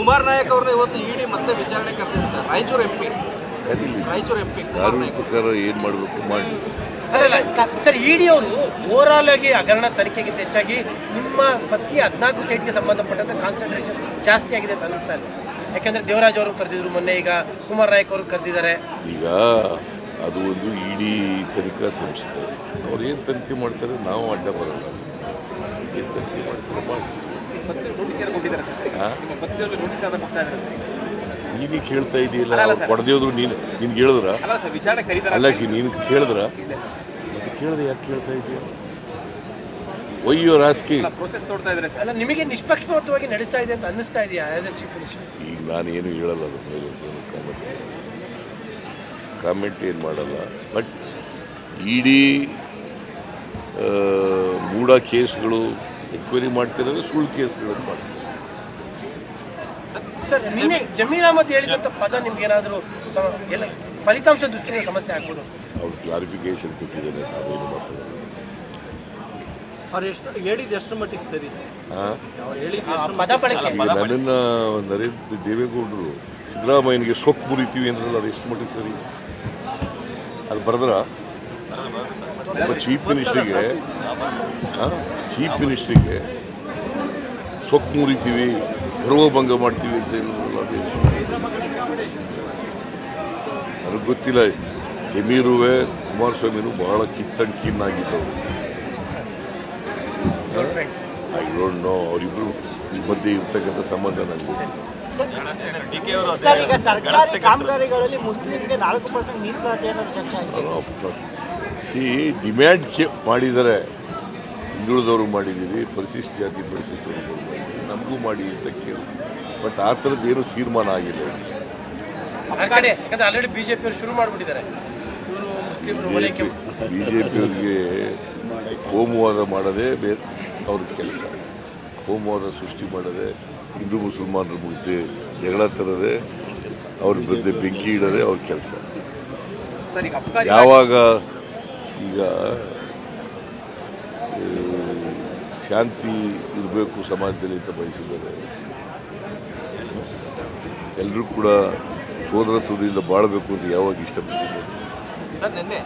ಕುಮಾರ್ ನಾಯಕ್ ಅವ್ರನ್ನ ಇವತ್ತು ಇಡಿ ಮತ್ತೆ ವಿಚಾರಣೆ ಕರೆದಿದೆ sir. Raichur M P. Raichur M P Kumar ಕಾನೂನು ನಾಯಕ್. ಪ್ರಕಾರ ಏನು ಮಾಡಬೇಕು ಮಾಡಿ ಸರ್ ಇಡಿ ಅವರು ಓವರಾಲ್ ಆಗಿ ಹಗರಣ ತನಿಖೆಗಿಂತ ಹೆಚ್ಚಾಗಿ ನಿಮ್ಮ ಪತ್ನಿ ಹದಿನಾಲ್ಕು ಸೀಟ್ಗೆ ಸಂಬಂಧಪಟ್ಟಂತೆ ಕಾನ್ಸಂಟ್ರೇಷನ್ ಜಾಸ್ತಿ ಆಗಿದೆ ಅಂತ ಅನಿಸ್ತಾ ಇದೆ. ಯಾಕಂದ್ರೆ ದೇವರಾಜ್ ಅವರು ಕರೆದಿದ್ರು ಮೊನ್ನೆ ಈಗ ಕುಮಾರ್ ನಾಯಕ್ ಅವರು ಕರೆದಿದ್ದಾರೆ. ಈಗ ಅದು ಒಂದು ಇಡೀ ತನಿಖಾ ಸಂಸ್ಥೆ. ಅವ್ರು ಏನು ತನಿಖೆ ಮಾಡ್ತಾರೆ? ನಾವು ಅಡ್ಡ ಬರಲ್ಲ. ಏನು ತನಿಖೆ ನೀನು ಕೇಳ್ತಾ ಇದೆಯಲ್ಲ ಕೊಡದೇ ಹೋದ್ರು ನೀನು ನಿನ್ಗೆ ಹೇಳಿದ್ರ ಅಲ್ಲ ನೀನು ಕೇಳಿದ್ರ? ಮತ್ತೆ ಕೇಳಿದೆ ಯಾಕೆ ಕೇಳ್ತಾ ಇದೆಯಾ? ಒಯ್ಯೋ ರಾಸ್ಕಿ ಪ್ರೋಸೆಸ್ ನೋಡ್ತಾ ಇದ್ದಾರೆ ಅಲ್ಲ ನಿಮಗೆ ನಿಷ್ಪಕ್ಷಪಾತವಾಗಿ ನಡೀತಾ ಇದೆ ಅಂತ ಅನ್ನಿಸ್ತಾ ಇದೆಯಾ ಆಸ್ ಎ ಚೀಫ್ ಮಿನಿಸ್ಟರ್ ಈಗ ನಾನೇನು ಹೇಳಲ್ಲ ಅದ್ರ ಮೇಲೆ ಕಾಮೆಂಟ್ ಕಾಮೆಂಟ್ ಏನು ಮಾಡಲ್ಲ. ಬಟ್ ಇಡೀ ಮೂಡ ಕೇಸ್ಗಳು ಎನ್ಕ್ವೈರಿ ಮಾಡ್ತಿರೋದು ಸುಳ್ಳು ಕೇಸ್ಗಳನ್ನು ಮಾಡ್ತಾರೆ ಸರ್ ನಿನ್ನೆ ಜಮೀರ್ ಅಹಮದ್ ಹೇಳಿದಂಥ ಪದ ನಿಮ್ಗೆ ಏನಾದರೂ ಎಲ್ಲ ಫಲಿತಾಂಶ ದೃಷ್ಟಿಯಿಂದ ಸಮಸ್ಯೆ ಆಗ್ಬೋದು. ಅವ್ರು ಕ್ಲಾರಿಫಿಕೇಶನ್ ಕೊಟ್ಟಿದ್ದಾರೆ ಅದೇನು ಮಾತಾಡೋದು ಅವ್ರು ಎಷ್ಟು ಹೇಳಿದ್ದು ಎಷ್ಟು ಮಟ್ಟಿಗೆ ಸರಿ? ಹಾಂ ಅವ್ರು ಹೇಳಿದ್ದು ಆ ಪದ ಬಳಕೆ ನನ್ನನ್ನು ನರೇಂದ್ರ ದೇವೇಗೌಡರು ಸಿದ್ದರಾಮಯ್ಯನಿಗೆ ಸೊಕ್ಕು ಮುರಿತೀವಿ ಅಂದ್ರಲ್ಲ ಅದು ಎಷ್ಟು ಮಟ್ಟಿಗೆ ಸರಿ? ಅದು ಬರೆದ್ರ? ಒಬ್ಬ ಚೀಫ್ ಮಿನಿಸ್ಟ್ರಿಗೆ ಚೀಫ್ ಮಿನಿಸ್ಟ್ರಿಗೆ ಸೊಕ್ಕು ಮುರಿತೀವಿ. ಗರ್ವಭಂಗ ಮಾಡ್ತೀವಿ ಅಂತ ಹೇಳಿ ನನಗೆ ಗೊತ್ತಿಲ್ಲ ಜಮೀರುವೆ ಕುಮಾರಸ್ವಾಮಿನೂ ಬಹಳ ಕಿತ್ತಂಗ್ ಕಿನ್ನಾಗಿದ್ದವು ಐ ಡೋಂಟ್ ನೋ ಅವರಿಬ್ರು ಮಧ್ಯೆ ಇರ್ತಕ್ಕಂಥ ಸಂಬಂಧ ನನಗೆ ಸಿ ಡಿಮ್ಯಾಂಡ್ ಮಾಡಿದರೆ ಮಾಡಿದ್ದಾರೆ. ಹಿಂದುಳಿದವರು ಮಾಡಿದ್ದೀರಿ ಪರಿಶಿಷ್ಟ ಜಾತಿ ಪರಿಶಿಷ್ಟರು ನಮಗೂ ಮಾಡಿ ಅಂತ ಕೇಳಿ. ಬಟ್ ಆ ಥರದ್ದು ಏನೂ ತೀರ್ಮಾನ ಆಗಿಲ್ಲ. ಆಲ್ರೆಡಿ ಬಿಜೆಪಿ ಅವರು ಶುರು ಮಾಡಿಬಿಟ್ಟಿದ್ದಾರೆ. ಬಿ ಜೆ ಪಿಯವರಿಗೆ ಹೋಮವಾದ ಮಾಡೋದೇ ಬೇರೆ ಅವ್ರ ಕೆಲಸ. ಹೋಮವಾದ ಸೃಷ್ಟಿ ಮಾಡದೆ ಹಿಂದೂ ಮುಸಲ್ಮಾನರ ಮುಂದೆ ಜಗಳ ತರದೆ ಅವ್ರ ಬಿದ್ದೆ ಬೆಂಕಿ ಇಡೋದೇ ಅವ್ರ ಕೆಲಸ. ಯಾವಾಗ ಈಗ ಶಾಂತಿ ಇರಬೇಕು ಸಮಾಜದಲ್ಲಿ ಅಂತ ಬಯಸಿದ್ದಾರೆ. ಎಲ್ಲರೂ ಕೂಡ ಸೋದರತ್ವದಿಂದ ಬಾಳಬೇಕು ಅಂತ ಯಾವಾಗ ಇಷ್ಟಪಟ್ಟಿದ್ದಾರೆ ಸರ್ ನಿನ್ನೆ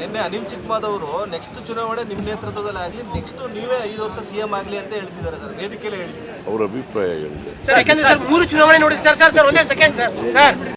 ನಿನ್ನೆ ಅನಿಲ್ ಚಿಕ್ಮಾದ್ ಅವರು ನೆಕ್ಸ್ಟ್ ಚುನಾವಣೆ ನಿಮ್ಮ ನೇತೃತ್ವದಲ್ಲಿ ಆಗಲಿ ನೆಕ್ಸ್ಟ್ ನೀವೇ ಐದು ವರ್ಷ ಸಿ ಎಂ ಆಗಲಿ ಅಂತ ಹೇಳ್ತಿದ್ದಾರೆ ಸರ್ ವೇದಿಕೆಯಲ್ಲಿ ಹೇಳಿ ಅವರ ಅಭಿಪ್ರಾಯ ಹೇಳಿದೆ. ಸರ್ ಯಾಕಂದ್ರೆ ಸರ್ ಮೂರು ಚುನಾವಣೆ ನೋಡಿದ್ರೆ ಸರ್ ಸರ್ ಸರ್ ಒಂದೇ ಸೆಕೆಂಡ್ ಸರ್ ಸರ್.